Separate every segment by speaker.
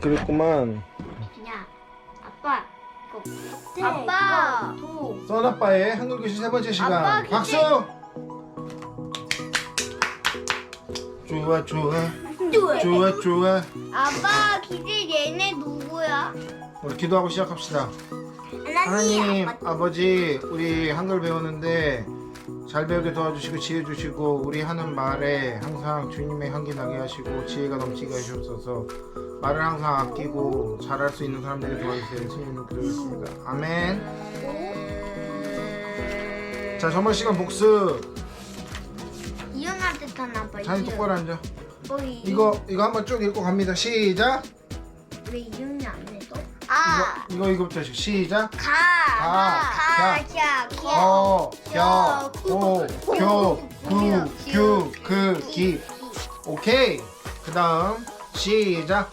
Speaker 1: 그랬구만.
Speaker 2: 야, 아빠. 이거
Speaker 3: 아빠.
Speaker 2: 도.
Speaker 1: 써나빠의 한글 교실 세 번째 시간.
Speaker 3: 아빠, 근데-
Speaker 1: 박수. 좋아 좋아 좋아 좋아.
Speaker 3: 아빠 기대 얘네 누구야?
Speaker 1: 우리 기도하고 시작합시다.
Speaker 2: 하나님.
Speaker 1: 아버지 우리 한글 배우는데 잘 배우게 도와주시고 지혜 주시고 우리 하는 말에 항상 주님의 향기 나게 하시고 지혜가 넘치게 하시옵소서. 말을 항상 아끼고 잘할 수 있는 사람들에게 도와주세요. 예수님을 기도했습니다. 아멘. 자 저번 시간 복습.
Speaker 3: 이현한테 타나봐.
Speaker 1: 잔이 똑바로 앉아.
Speaker 3: 어, 이-
Speaker 1: 이거 이거 한번 쭉 읽고 갑니다. 시작.
Speaker 3: 왜 이현이 안 해도?
Speaker 1: 이거
Speaker 3: 아.
Speaker 1: 이거 이거부터 시작
Speaker 3: 가.
Speaker 1: 가,
Speaker 3: 가. 가. 가.
Speaker 1: 어, 겨, 고, 교, 구, 규, 그, 기. 오케이. 그 다음, 시작.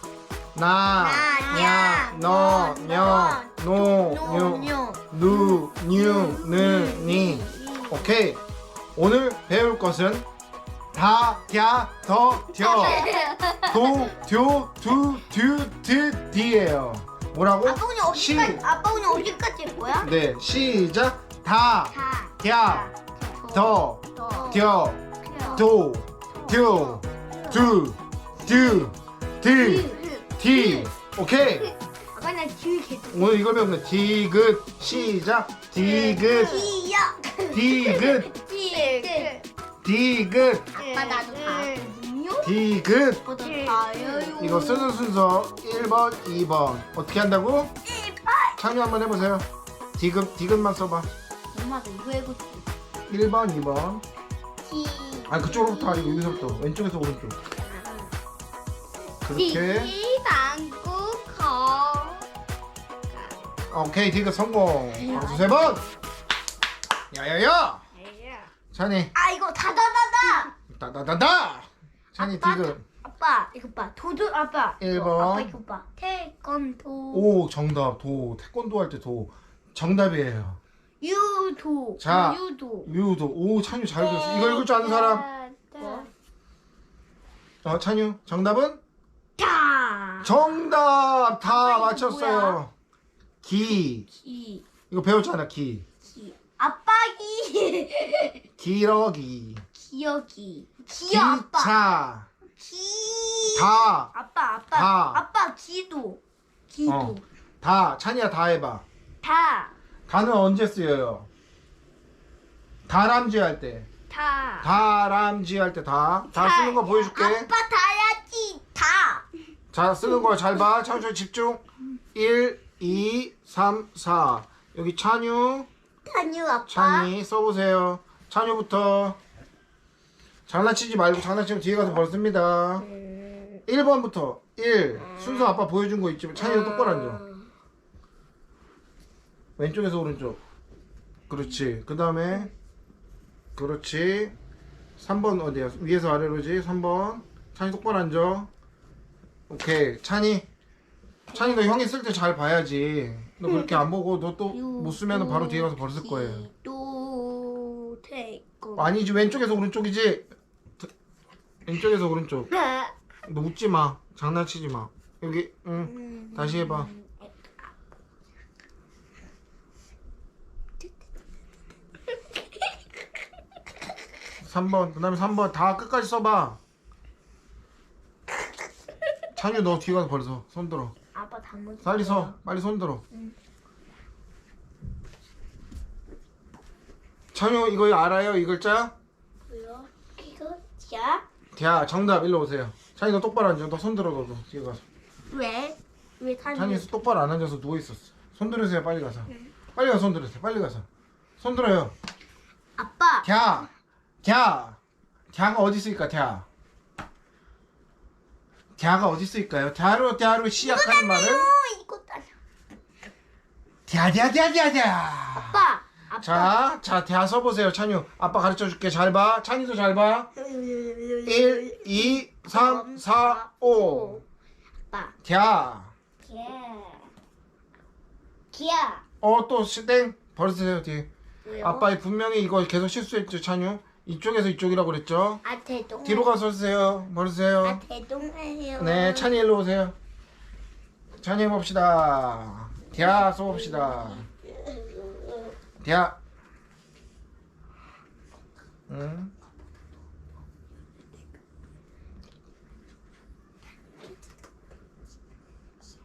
Speaker 1: 나, 냐, 너, 녀, 노, 뉴, 누, 뉴, 느, 니. 오케이. 오늘 배울 것은 다, 갸, 더, 겨, 도, 듀, 두, 듀, 드, 디예요. 뭐라고?
Speaker 3: 아빠 오늘 어디까지? 아빠 오늘 어디까지 할 거야?
Speaker 1: 네, 시작. 다,
Speaker 3: 가.
Speaker 1: 갸, 더,
Speaker 3: 더.
Speaker 1: 겨, 도, 듀, 두, 듀, 드, 디. 오케이.
Speaker 3: 아빠 나 뒤에 계속.
Speaker 1: 오늘 이걸 배우면 디귿 시작. 디귿,
Speaker 3: 뒤야.
Speaker 1: 디귿,
Speaker 3: 뒤에.
Speaker 1: 디귿,
Speaker 3: 아빠 나도 다.
Speaker 1: 디귿. 이거 쓰는 순서 1번, 2번. 어떻게 한다고? 참여 한번 해보세요. 디귿, 디귿만 써봐.
Speaker 3: 엄마도 이거 해고
Speaker 1: 1번, 2번.
Speaker 3: 뒤.
Speaker 1: 아 그쪽으로부터 아니고 여기서부터 왼쪽에서 오른쪽. 그렇게.
Speaker 3: 방구 거.
Speaker 1: 오케이 디귿 성공. 박수 세 번. 야야야. 찬이
Speaker 3: 아 이거 다다다다.
Speaker 1: 따다다다. 찬이
Speaker 3: 아빠,
Speaker 1: 디귿.
Speaker 3: 아빠 이거 봐 도도 아빠.
Speaker 1: 일
Speaker 3: 이거,
Speaker 1: 번.
Speaker 3: 아빠 이거 봐. 태권도.
Speaker 1: 오 정답 도 태권도 할 때 도 정답이에요.
Speaker 3: 유도.
Speaker 1: 자.
Speaker 3: 유도.
Speaker 1: 유도 오 찬유 잘 들었어. 이거 읽을 줄 아는 사람.
Speaker 3: 뭐?
Speaker 1: 어 찬유 정답은
Speaker 3: 다.
Speaker 1: 정답 다
Speaker 3: 아빠, 이거
Speaker 1: 맞췄어요. 기
Speaker 3: 기.
Speaker 1: 이거 배웠잖아 기
Speaker 3: 기. 아빠 기.
Speaker 1: 기러기
Speaker 3: 기억이. 기어 아빠.
Speaker 1: 기차
Speaker 3: 기.
Speaker 1: 다
Speaker 3: 아빠 아빠.
Speaker 1: 다.
Speaker 3: 아빠 기도. 기도.
Speaker 1: 어. 다 찬이야 다 해봐.
Speaker 3: 다.
Speaker 1: 다는 언제 쓰여요? 다람쥐 할 때.
Speaker 3: 다.
Speaker 1: 다람쥐 할 때 다. 다 쓰는 거 보여줄게.
Speaker 3: 아빠 다야지. 다.
Speaker 1: 자, 쓰는 거 잘 봐. 찬유 집중. 1, 2, 3, 4. 여기 찬유,
Speaker 3: 찬유 아빠.
Speaker 1: 찬이 써보세요. 찬유부터. 장난치지 말고 장난치면 뒤에 가서 벌씁니다. 1번부터 1. 순서 아빠 보여준 거 있지만 찬이가 똑바로 앉아. 왼쪽에서 오른쪽. 그렇지. 그 다음에 그렇지. 3번 어디야? 위에서 아래로지. 3번. 찬이 똑바로 앉아. 오케이. 찬이. 찬이 너 형이 쓸 때 잘 봐야지. 너 그렇게 안 보고 너 또 못 쓰면 바로 뒤에 가서 벌쓸 거예요.
Speaker 3: 또.
Speaker 1: 아니지 왼쪽에서 오른쪽이지. 왼쪽에서 오른쪽. 너 웃지 마. 장난치지 마. 여기 응. 다시 해봐. 삼번 그 다음에 3번 다 끝까지 써봐. 찬유 너 뒤에 가서 벌써 손 들어.
Speaker 3: 아빠 다 못.
Speaker 1: 빨리 서. 빨리 손 들어. 찬유 이거 알아요? 이 글자?
Speaker 3: 뭐야? 이거 자?
Speaker 1: 야 정답 일로 오세요. 찬이 너 똑바로 앉아. 너 손 들어 너도 뒤에 가서.
Speaker 3: 왜? 왜 탄?
Speaker 1: 찬이 똑바로 안 앉아서 누워 있었어. 손 들으세요 빨리 가서. 빨리 가서 손 들으세요. 빨리 가서. 손 들어요.
Speaker 3: 아빠.
Speaker 1: 갸, 갸, 갸가 어디 있을까? 갸. 갸가 어디 있을까요? 갸로 갸로 시작하는 말은
Speaker 3: 어 이거 따.
Speaker 1: 갸갸갸갸갸.
Speaker 3: 아빠. 아빠.
Speaker 1: 자, 자, 갸 써보세요, 찬유. 아빠 가르쳐 줄게. 잘 봐. 찬이도 잘 봐. 1, 2, 3, 4, 5.
Speaker 3: 아빠.
Speaker 1: 갸.
Speaker 3: 기야. 기야.
Speaker 1: 어, 또 시- 땡. 버리세요, 뒤에.
Speaker 3: 왜요?
Speaker 1: 아빠 분명히 이거 계속 실수했죠, 찬유. 이쪽에서 이쪽이라고 그랬죠?
Speaker 3: 아 대동.
Speaker 1: 뒤로 가서 서세요. 벌으세요.
Speaker 3: 아 대동아요.
Speaker 1: 네, 찬이 일로 오세요. 찬이 해봅시다. 대야 써봅시다. 대야. 응.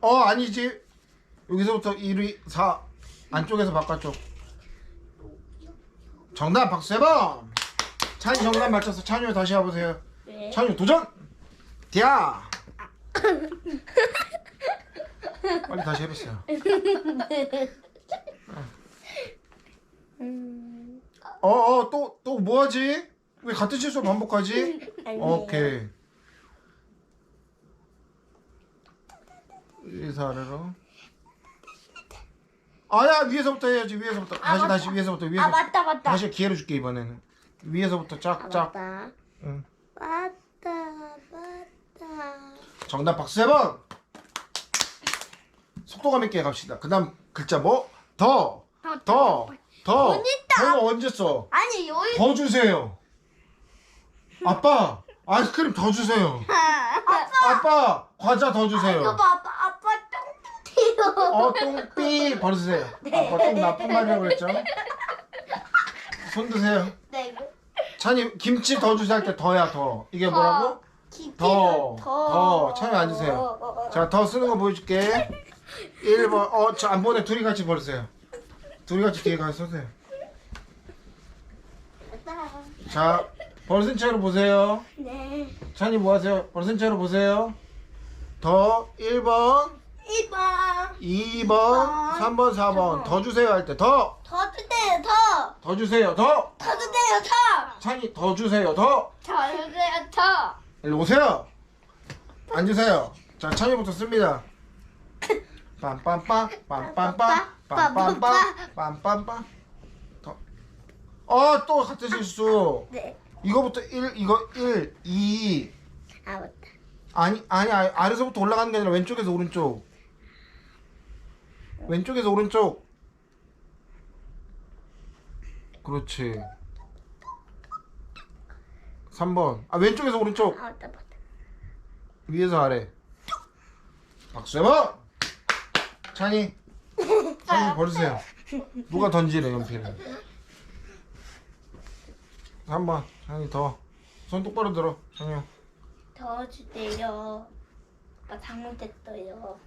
Speaker 1: 어 아니지. 여기서부터 1위 4 안쪽에서 바깥쪽. 정답 박수 해봐. 찬이 정답 맞춰서 찬이 다시 해보세요.
Speaker 3: 네.
Speaker 1: 찬이 도전. 디아. 빨리 다시 해보세요.
Speaker 3: 음.
Speaker 1: 어어 또 또 뭐하지? 왜 같은 실수 반복하지? 오케이. 위에서 아래로. 아야 위에서부터 해야지 위에서부터
Speaker 3: 아,
Speaker 1: 다시
Speaker 3: 맞다.
Speaker 1: 다시 위에서부터 위에서
Speaker 3: 아 맞다 맞다.
Speaker 1: 다시 기회를 줄게 이번에는 위에서부터
Speaker 3: 아
Speaker 1: 짝짝
Speaker 3: 맞다.
Speaker 1: 응.
Speaker 3: 맞다 맞다.
Speaker 1: 정답 박수 해번 속도감 있게 갑시다 그 다음 글자 뭐? 더 더, 더,
Speaker 3: 어딨다?
Speaker 1: 더는 언제 써?
Speaker 3: 아니 여기.
Speaker 1: 더 주세요. 아빠, 아이스크림 더 주세요. 아빠, 과자 더 주세요.
Speaker 3: 봐 아빠 아빠 똥띠요.
Speaker 1: 어, 똥삐 버리세요. 아빠 똥 나쁜 말이라고 그랬죠? 손 드세요.
Speaker 3: 네 이거.
Speaker 1: 찬이 김치 더 주세요 할 때 더야 더. 이게 뭐라고? 더, 더. 차에 앉으세요. 자, 더 쓰는 거 보여줄게. 1번, 어, 저 안 보내. 둘이 같이 버리세요. 둘이 같이 뒤에 가서 서세요. 자, 벌슨 채로 보세요.
Speaker 3: 네.
Speaker 1: 찬이 뭐 하세요? 벌슨 채로 보세요. 더 1번,
Speaker 3: 1번.
Speaker 1: 2번, 3번, 4번. 더 주세요 할 때 더.
Speaker 3: 더 주세요 더.
Speaker 1: 더 주세요. 더.
Speaker 3: 더 주세요 더.
Speaker 1: 찬이 더 주세요. 더.
Speaker 3: 더 주세요 더.
Speaker 1: 일로 오세요. 앉으세요. 자, 찬이부터 씁니다. 빰빰빰, 빰빰빰, 빰빰빰, 빰빰빰. 더. 어, 또 같은 실수.
Speaker 3: 네.
Speaker 1: 이거부터 1, 이거 1, 2.
Speaker 3: 아 맞다.
Speaker 1: 아니, 아니, 아니, 아래서부터 올라가는 게 아니라 왼쪽에서 오른쪽. 왼쪽에서 오른쪽. 그렇지. 3번. 아, 왼쪽에서 오른쪽.
Speaker 3: 아 맞다 맞다.
Speaker 1: 위에서 아래. 박수 해봐! 찬이. 찬이 버리세요. 누가 던지래, 연필을. 3번. 찬이 더. 손 똑바로 들어. 찬이 형.
Speaker 3: 더 주세요. 아빠 잘못했어요.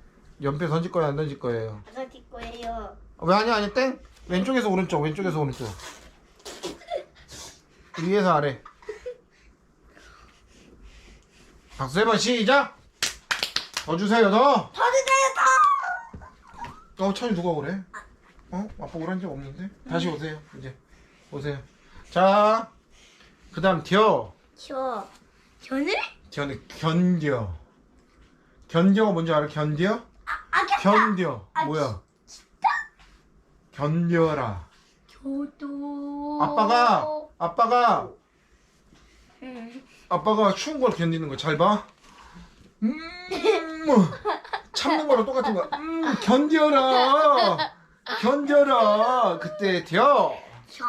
Speaker 1: 연필 던질 거예요, 안 던질 거예요?
Speaker 3: 안 던질 거예요.
Speaker 1: 어, 왜 아니 아니 땡 왼쪽에서 오른쪽 왼쪽에서 오른쪽 위에서 아래 박수 해봐 시작 더 주세요 더
Speaker 3: 더 주세요 더.
Speaker 1: 어, 찬이 누가 그래? 어? 아빠 오란 적 없는데? 다시 오세요 이제 오세요 자 그 다음
Speaker 3: 겨저 저는
Speaker 1: 견, 견뎌 견뎌가 뭔지 알아? 견뎌?
Speaker 3: 아
Speaker 1: 견뎌
Speaker 3: 아,
Speaker 1: 뭐야 견뎌라
Speaker 3: 저도.
Speaker 1: 아빠가 아빠가
Speaker 3: 음.
Speaker 1: 아빠가 추운 걸 견디는 거 잘 봐. 음, 참는 거랑 똑같은 거. 음, 견뎌라. 견뎌라. 그때 겨.
Speaker 3: 저.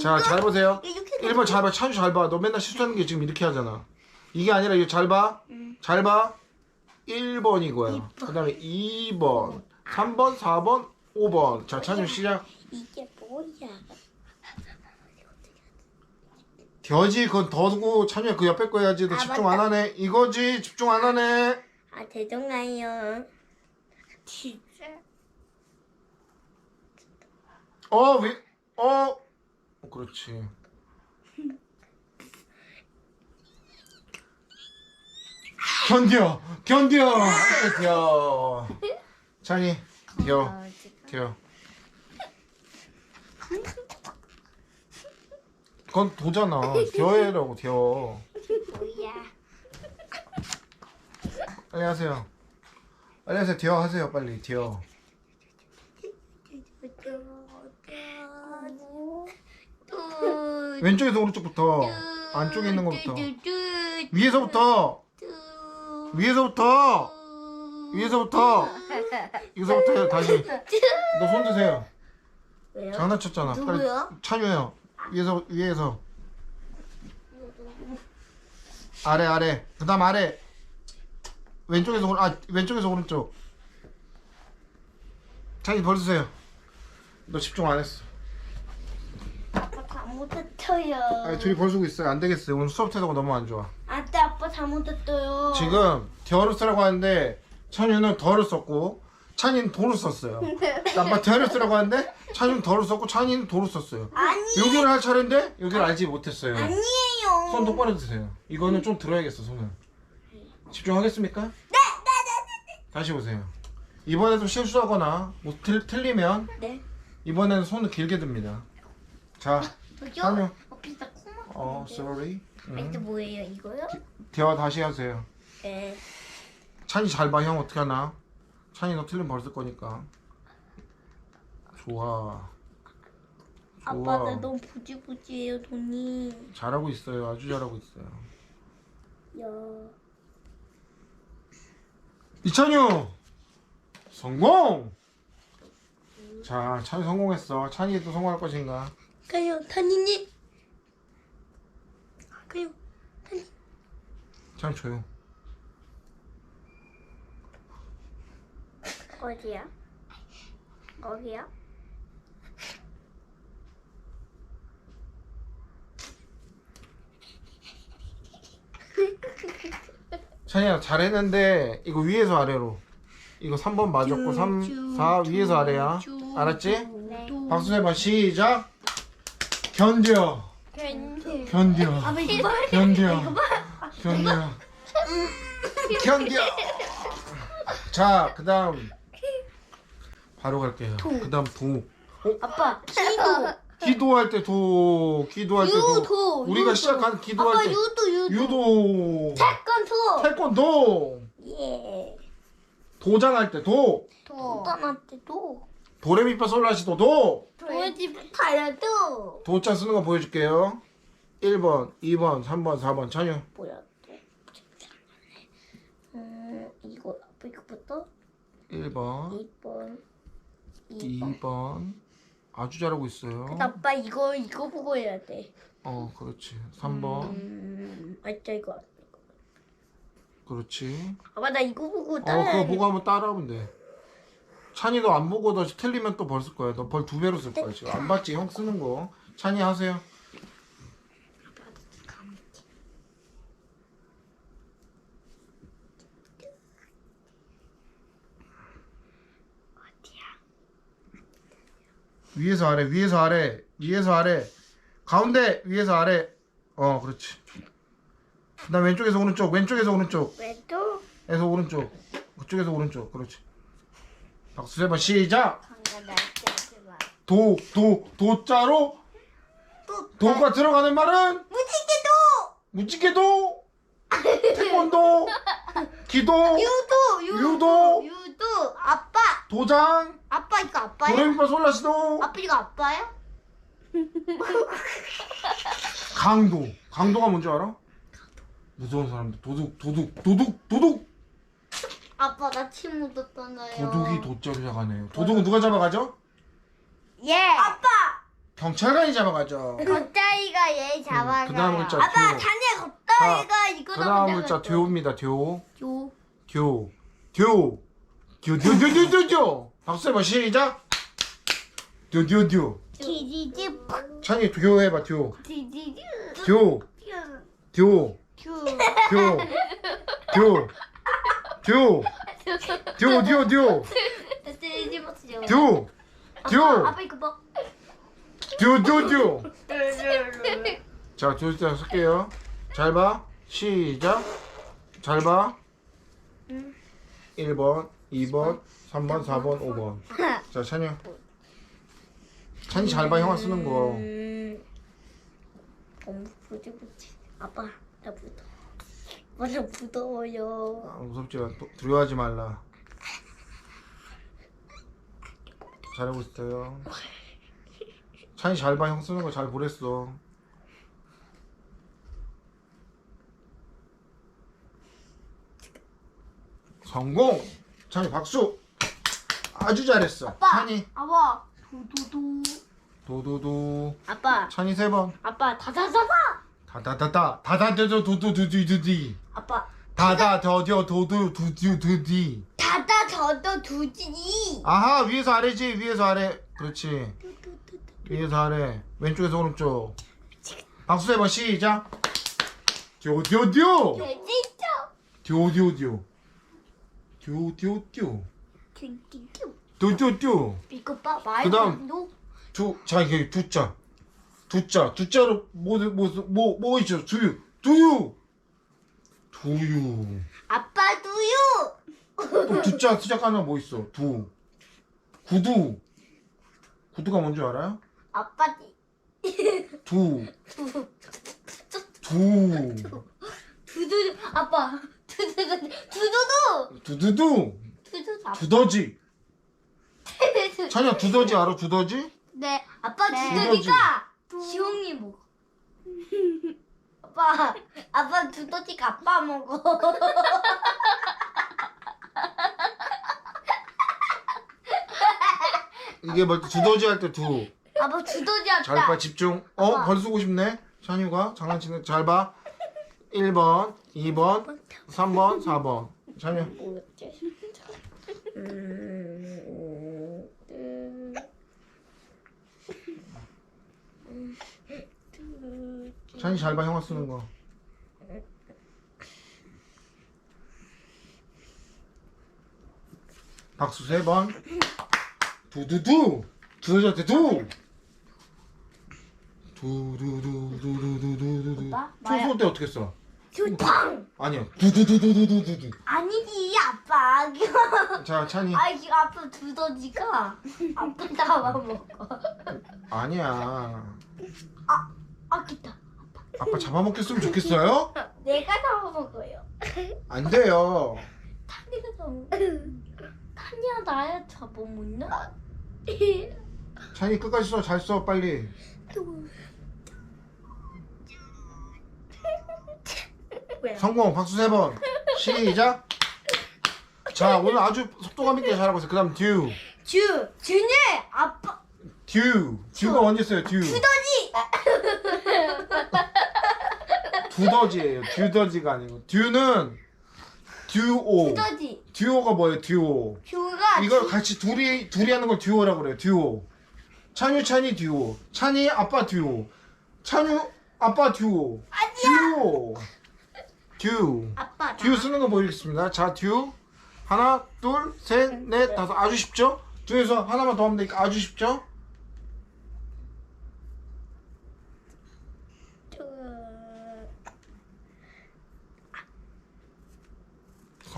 Speaker 1: 자, 잘 보세요.
Speaker 3: 이렇게
Speaker 1: 1번 잘 봐. 찬주 잘 봐. 너 맨날 실수하는 게 지금 이렇게 하잖아. 이게 아니라 이거 잘 봐.
Speaker 3: 음.
Speaker 1: 잘 봐. 1번 이거야. 그 다음에 2번, 3번, 4번, 5번. 자, 찬주 시작.
Speaker 3: 이게 뭐야?
Speaker 1: 겨지 그건 더고 찬유야 그 옆에 거 해야지 너
Speaker 3: 아,
Speaker 1: 집중 안 하네 이거지 집중 안 하네
Speaker 3: 아 대정아요. 진짜.
Speaker 1: 어, 왜, 어, 어, 그렇지. 견뎌, 견뎌, 견뎌. 찬이, 겨, 겨. 그건 도잖아. 겨해라고, 겨.
Speaker 3: 뭐야?
Speaker 1: 빨리 하세요. 빨리 하세요. 빨리. 겨. 왼쪽에서 오른쪽부터. 안쪽에 있는 거부터. 위에서부터. 위에서부터. 위에서부터. 여기서부터 해요, 다시. 너 손 드세요.
Speaker 3: 왜요?
Speaker 1: 장난쳤잖아. 빨리
Speaker 3: 누구요?
Speaker 1: 찬유예요. 위에서 위에서. 아래 아래. 그 다음 아래. 왼쪽에서 오른 아 왼쪽에서 오른쪽. 찬이 벌 쓰세요. 너 집중 안 했어.
Speaker 3: 아빠 잘못했어요.
Speaker 1: 아니 둘이 벌 쓰고 있어요. 안 되겠어요. 오늘 수업 태도가 너무 안 좋아.
Speaker 3: 안돼 아빠 잘못했어요.
Speaker 1: 지금 덜을 쓰라고 하는데 찬이는 덜을 썼고 찬이는 도를 썼어요 아빠 덜을 쓰라고 하는데 찬이는 덜을 썼고 찬이는 도를 썼어요
Speaker 3: 아니
Speaker 1: 여기를 할 차례인데 여기를 알지 못했어요
Speaker 3: 아니에요.
Speaker 1: 손 똑바로 드세요. 이거는 좀 들어야겠어 손을. 집중하겠습니까? 네, 다시 보세요. 이번에도 실수하거나 뭐 틀, 틀리면
Speaker 3: 네.
Speaker 1: 이번에는 손을 길게 듭니다. 자,
Speaker 3: 저기요?
Speaker 1: 찬유.
Speaker 3: 어.
Speaker 1: 어, sorry.
Speaker 3: 아, 이게
Speaker 1: 응.
Speaker 3: 뭐예요 이거요?
Speaker 1: 대화 다시 하세요.
Speaker 3: 네.
Speaker 1: 찬이 잘 봐, 형 어떻게 하나? 찬이 너 틀리면 벌쓸 거니까. 좋아.
Speaker 3: 아빠
Speaker 1: 좋아.
Speaker 3: 나 너무 부지부지해요 돈이.
Speaker 1: 잘하고 있어요. 아주 잘하고 있어요.
Speaker 3: 야.
Speaker 1: 이찬유 성공. 자, 찬이 성공했어. 찬이도 성공할 것인가?
Speaker 3: 가요 탄이님. 가요.
Speaker 1: 찬이 조용.
Speaker 3: 어디야? 어디야?
Speaker 1: 찬이야 잘했는데 이거 위에서 아래로 이거 3번 맞았고 3, 4 위에서 아래야 알았지?
Speaker 3: 네.
Speaker 1: 박수 해봐 시작 견뎌. 견뎌
Speaker 3: 이거 봐.
Speaker 1: 견뎌 견뎌 견뎌 자 그 다음 바로 갈게요 그 다음 도
Speaker 3: 아빠 기도.
Speaker 1: 기도할 때 도 기도할 때 도
Speaker 3: 유도,
Speaker 1: 우리가
Speaker 3: 유도.
Speaker 1: 시작한 기도할
Speaker 3: 아빠
Speaker 1: 때
Speaker 3: 유도 유도.
Speaker 1: 유도
Speaker 3: 태권도.
Speaker 1: 태권도
Speaker 3: 예.
Speaker 1: 도장할 때 도
Speaker 3: 도. 오빠한테도.
Speaker 1: 도레미파솔라시도 도
Speaker 3: 도지 타야도.
Speaker 1: 도자 쓰는 거 보여줄게요. 1번, 2번, 3번, 4번 찬유.
Speaker 3: 뭐야 또. 음 이거 아빠 이거부터
Speaker 1: 1번,
Speaker 3: 2번. 2번.
Speaker 1: 2번. 아주 잘하고 있어요.
Speaker 3: 근데 아빠 이거 이거 보고 해야 돼.
Speaker 1: 어, 그렇지. 3번.
Speaker 3: 음, 아 진짜 이거.
Speaker 1: 그렇지.
Speaker 3: 아빠 나 이거 보고
Speaker 1: 어,
Speaker 3: 따라야
Speaker 1: 그거 보고 한번 따라하면 돼. 찬이 너안 보고 너 틀리면 또 벌 쓸 거야. 너 벌 두 배로 쓸 거야. 지금 안 봤지? 형 쓰는 거. 찬이 하세요. 위에서 아래, 위에서 아래, 위에서 아래, 가운데, 위에서 아래. 어, 그렇지. 그 다음 왼쪽에서 오른쪽, 왼쪽에서 오른쪽,
Speaker 3: 왜또
Speaker 1: 에서 오른쪽, 그쪽에서 오른쪽, 그렇지. 박수 세번 시작. 도, 도, 도자로 도가 들어가는 말은
Speaker 3: 무지개도.
Speaker 1: 무지개도, 태권도, 기도,
Speaker 3: 유도 유도.
Speaker 1: 유도
Speaker 3: 아빠
Speaker 1: 도장,
Speaker 3: 아빠 이거 아빠야?
Speaker 1: 도레미파 솔라시도,
Speaker 3: 아빠 이거 아빠야?
Speaker 1: 강도. 강도가 뭔지 알아? 무서운 사람들. 도둑, 도둑, 도둑, 도둑.
Speaker 3: 아빠 나 침 묻었잖아요.
Speaker 1: 도둑이 도자로 시작하네요. 도둑은 누가 잡아가죠?
Speaker 3: 예. 아빠.
Speaker 1: 경찰관이 잡아가죠.
Speaker 3: 겉다리가 얘 잡아가요.
Speaker 1: 그 다음 글자
Speaker 3: 아빠
Speaker 1: 듀오.
Speaker 3: 자네 겉다리가 이거
Speaker 1: 그 다음 글자 듀오입니다. 듀오.
Speaker 3: 듀오.
Speaker 1: 듀오. 듀오. 듀오, 듀오, 듀오, 듀오, 듀오, 듀오. 박수 해봐. 시작. 듀오, 듀오, 듀오.
Speaker 3: 디디디 팍.
Speaker 1: 찬이 듀오 해봐. 듀오.
Speaker 3: 디디디.
Speaker 1: 듀오. 듀. 듀오. 듀오. 듀오. 듀오, 듀오, 듀오.
Speaker 3: 디디디 박스죠.
Speaker 1: 듀오. 듀오.
Speaker 3: 아빠 이거 봐.
Speaker 1: 듀오, 듀오, 듀오. 자, 듀오 자 쓸게요. 잘 봐. 시작. 잘 봐. 1번, 2번, 3번, 4번, 5번. 자, 찬이. 찬이 잘 봐. 형아 쓰는 거.
Speaker 3: 음. 너무 부지부지. 아빠 나 무더. 맞아 무더워요.
Speaker 1: 아, 무섭지 마. 또 두려워하지 말라. 잘하고 있어요. 찬이 잘 봐. 형 쓰는 거 잘 보랬어. 성공! 찬이 박수! 아주 잘했어.
Speaker 3: 아빠.
Speaker 1: 찬이.
Speaker 3: 아빠. 도도도.
Speaker 1: 도도도.
Speaker 3: 아빠.
Speaker 1: 찬이 세 번.
Speaker 3: 아빠 다다다다.
Speaker 1: 다다다다. 다다다도 두두두두두디.
Speaker 3: 아빠.
Speaker 1: 다다 더뎌 도두 두두두디.
Speaker 3: 다다 저도 두지
Speaker 1: 아하 위에서 아래지? 위에서 아래. 그렇지. 위에서 아래. 왼쪽에서 오른쪽. 박수 세 번. 시작. 듀듀듀 듀듀듀 듀듀듀
Speaker 3: 튜 튜
Speaker 1: 듀듀듀
Speaker 3: 이거 봐
Speaker 1: 그다음. 두자 이게 두 자. 두 자. 두 자로 뭐 뭐 뭐 뭐 있죠 두유. 두유. 두유.
Speaker 3: 아빠 두유.
Speaker 1: 또 두자 시작하면 뭐 있어? 두. 구두. 구두가 뭔지 알아요?
Speaker 3: 아빠
Speaker 1: 두
Speaker 3: 두.
Speaker 1: 두.
Speaker 3: 두두 아빠. 두두두 두두두.
Speaker 1: 두두두.
Speaker 3: 두두두. 아빠
Speaker 1: 두더지 찬이야 두더지 알아? 두더지?
Speaker 3: 네 아빠
Speaker 2: 네.
Speaker 3: 두더지가 지홍이 먹어. 아빠 아빠 두더지가 아빠 먹어.
Speaker 1: 이게 뭐 두더지 할 때두.
Speaker 3: 아빠 두더지
Speaker 1: 봐 집중. 어?
Speaker 3: 아빠.
Speaker 1: 벌 쓰고 싶네. 찬이가 장난치는 잘봐. 1번 2번 3번 4번. 찬이
Speaker 3: 뭐였지? 음, 음, 음,
Speaker 1: 찬이 잘 봐 형아 쓰는 거. 박수 세번. 두두두. 두더지한테 두. 두두두두두두두두
Speaker 3: 아빠,
Speaker 1: 청소할 때 어떻게 써?
Speaker 3: 팡!
Speaker 1: 아니야. 두두두두두두두.
Speaker 3: 아니지 아빠.
Speaker 1: 자 찬이.
Speaker 3: 아 이거 아빠 두더지가. 아빠 잡아먹어.
Speaker 1: 아니야.
Speaker 3: 아 기다
Speaker 1: 아빠 잡아먹겠으면 좋겠어요?
Speaker 3: 내가 잡아먹어요.
Speaker 1: 안 돼요.
Speaker 3: 탄이가 잡아먹어. 탄이야 나야 잡아먹나?
Speaker 1: 찬이 끝까지 써. 잘 써 빨리.
Speaker 3: 왜?
Speaker 1: 성공. 박수 세 번. 시작. 자 오늘 아주 속도감 있게 잘하고 있어 그 다음 듀.
Speaker 3: 주 준이 아빠.
Speaker 1: 듀. 듀가 언제 써요? 듀.
Speaker 3: 두더지
Speaker 1: 두더지예요. 듀더지가 아니고. 듀는 듀오.
Speaker 3: 두더지.
Speaker 1: 듀오가 뭐예요? 듀오.
Speaker 3: 듀가
Speaker 1: 이걸 같이 둘이 둘이 하는 걸 듀오라고 그래요. 듀오. 찬유 찬이 듀오. 찬이 아빠 듀오. 찬유 아빠 듀오. 듀오. 듀.
Speaker 3: 아빠
Speaker 1: 듀 쓰는 거 보여드리겠습니다. 자 듀. 하나 둘 셋 넷 다섯. 아주 쉽죠? 듀에서 하나만 더 하면 되니까 아주 쉽죠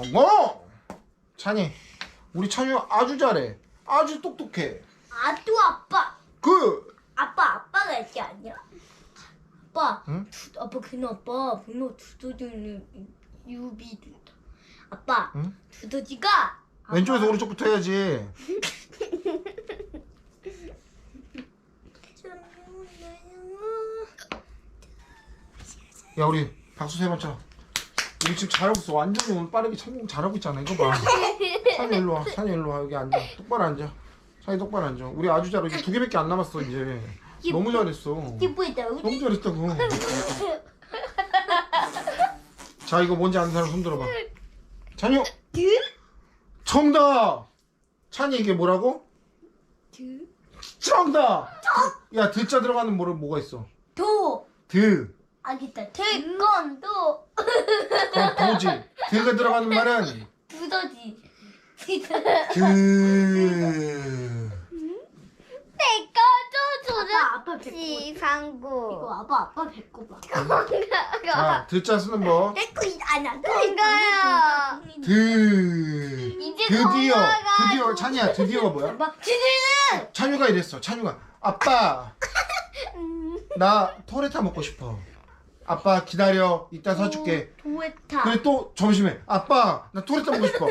Speaker 1: 성공 찬이 우리 찬유 아주 잘해. 아주 똑똑해.
Speaker 3: 아또 아빠.
Speaker 1: 그
Speaker 3: 아빠 아빠가 할게 아니야? 아빠
Speaker 1: 응?
Speaker 3: 두, 아빠 그냥 아빠. 분노 두더지는 유비두다. 아빠
Speaker 1: 응?
Speaker 3: 두더지가
Speaker 1: 왼쪽에서
Speaker 3: 아빠-
Speaker 1: 오른쪽부터 해야지. 야 우리 박수 세 번 쳐. 우리 지금 잘하고 있어. 완전히 오늘 빠르게 성공 잘하고 있잖아. 이거 봐. 산이 일로 와. 산이 일로 와. 여기 앉아. 똑바로 앉아. 산이 똑바로 앉아. 우리 아주 잘하고 이제 두 개밖에 안 남았어 이제. 너무 잘했어.
Speaker 3: 기쁘다
Speaker 1: 너무
Speaker 3: 우리
Speaker 1: 잘했다고. 자 이거 뭔지 아는 사람 손 들어봐.
Speaker 3: 두?
Speaker 1: 정답. 찬이 이게 뭐라고?
Speaker 3: 두?
Speaker 1: 정답. 야 들자 들어가는 뭐를 뭐가 있어?
Speaker 3: 도
Speaker 1: 드.
Speaker 3: 알겠다 태권도
Speaker 1: 그럼 도지. 드가 들어가는 말은
Speaker 3: 두더지
Speaker 1: 그.
Speaker 3: 태권도 아빠 아빠 배꼽 이거
Speaker 2: 지방구.
Speaker 3: 아빠 아빠 배꼽 봐
Speaker 1: 자, 듣자 쓰는 법.
Speaker 3: 내거 아니야.
Speaker 1: 드.
Speaker 2: 이제
Speaker 1: 드디어. 드디어. 찬이야, 드디어가 뭐야?
Speaker 3: 막
Speaker 1: 찬유가 이랬어. 찬유가. 아빠. 나 토레타 먹고 싶어. 아빠 기다려. 이따 사줄게.
Speaker 3: 도에타
Speaker 1: 그래 또 점심에 아빠 나 토레타 먹고 싶어.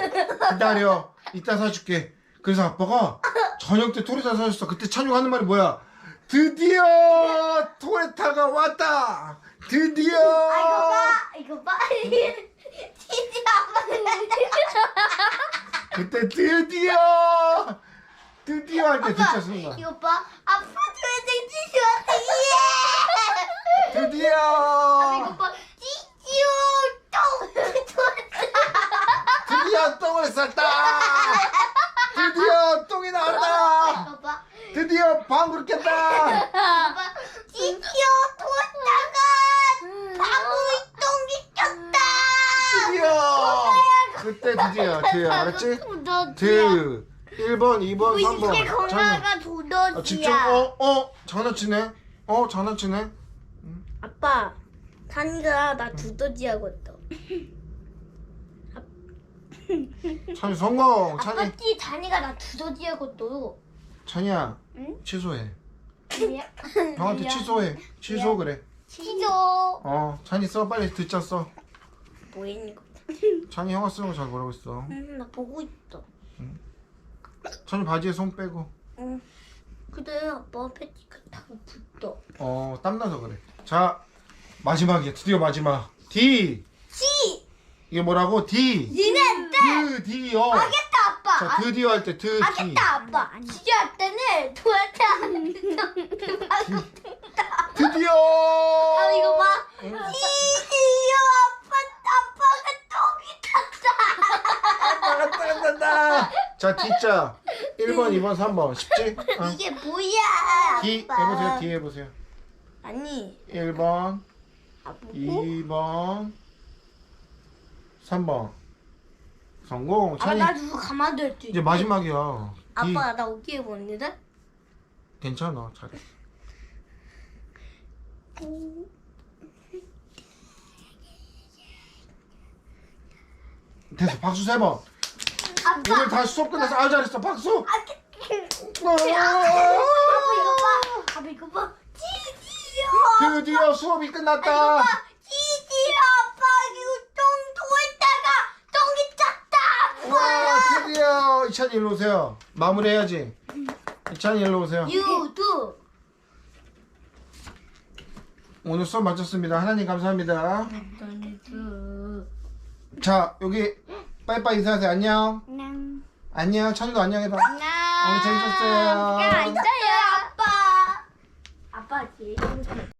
Speaker 1: 기다려. 이따 사줄게. 그래서 아빠가 저녁 때 토레타 사줬어. 그때 찬유가 하는 말이 뭐야? 드디어 토레타가 왔다. 드디어.
Speaker 3: 아 이거 봐 이거 봐 치즈 아빠
Speaker 1: 그때 드디어 드디어 할때 쓰는 거야.
Speaker 3: 이거 봐 아빠 초회생 치즈 왔다 예
Speaker 1: 드디어
Speaker 3: 이거 봐. 찌찌오 똥.
Speaker 1: 드디어 똥을 쌌다 드디어 똥이 나왔다
Speaker 3: 봐봐.
Speaker 1: 드디어 방구를 깼다
Speaker 3: 봐봐. 찌찌오 토했다가 방울이 똥이 꼈다.
Speaker 1: 드디어 그때 드디어 드디어 알았지? 드 1번 2번
Speaker 3: 이게
Speaker 1: 3번
Speaker 3: 건강가
Speaker 1: 아,
Speaker 3: 도넛이야.
Speaker 1: 집중 어? 어? 장난치네? 어? 장난치네?
Speaker 3: 아빠, 찬이가 나 두더지 하고 있어.
Speaker 1: 찬이 성공 찬이
Speaker 3: 아빠지 찬이가 나 두더지 하고 있어.
Speaker 1: 찬이야
Speaker 3: 응?
Speaker 1: 취소해. 형한테. 취소해 취소 그래
Speaker 3: 치죠.
Speaker 1: 어 찬이 써 빨리 듣자
Speaker 3: 써뭐 거?
Speaker 1: 찬이 형아 쓰는 거 잘 보라고 있어
Speaker 3: 응, 나 보고 있어.
Speaker 1: 찬이 바지에 손 빼고
Speaker 3: 응. 근데 아빠 패티가 타고 붙어.
Speaker 1: 어 땀나서 그래 자 마지막이야 드디어 마지막 D
Speaker 3: 치!
Speaker 1: 이게 뭐라고 D
Speaker 3: 니네
Speaker 1: 드디어
Speaker 3: 하겠다 아빠.
Speaker 1: 자 드디어 할 때 드디
Speaker 3: 하겠다 아빠. 진짜 할 때는 도대체
Speaker 1: 드디어
Speaker 3: 아 이거 봐.
Speaker 1: 응?
Speaker 3: 찌지요 아빠 아빠가 똥이 탔다.
Speaker 1: 간다 간다 간다 자 D자 1번 2번 3번 쉽지? 어.
Speaker 3: 이게 뭐야?
Speaker 1: D
Speaker 3: 아빠.
Speaker 1: 해보세요 D 해보세요
Speaker 3: 아니.
Speaker 1: 1번
Speaker 3: 아 보고?
Speaker 1: 2번 3번 성공
Speaker 3: 아빠
Speaker 1: 찬이
Speaker 3: 나 누구 가만둬 있지?
Speaker 1: 이제 마지막이야 D
Speaker 3: 아빠 나 어디에 보는데?
Speaker 1: 괜찮아 잘해 됐어 박수 세 번
Speaker 3: 아빠.
Speaker 1: 오늘 다 수업 끝났어 아 잘했어 박수
Speaker 3: 아, 아빠 이거 봐. 아빠 이거 봐. 찌지요.
Speaker 1: 드디어 수업이 끝났다
Speaker 3: 봐. 찌지요 아빠 이거 똥 토했다가 똥이 찼다.
Speaker 1: 와
Speaker 3: 아빠.
Speaker 1: 드디어 이찬이 일로 오세요 마무리해야지 이찬이 일로 오세요
Speaker 3: 유두.
Speaker 1: 오늘 수업 마쳤습니다 하나님 감사합니다
Speaker 3: 유두.
Speaker 1: 자 여기 빠이빠이 인사하세요 안녕
Speaker 2: 냥.
Speaker 1: 안녕 찬이도 안녕해봐
Speaker 3: 안녕.
Speaker 1: 오늘 재밌었어요.
Speaker 3: 재밌었어요 아빠. 아빠 제일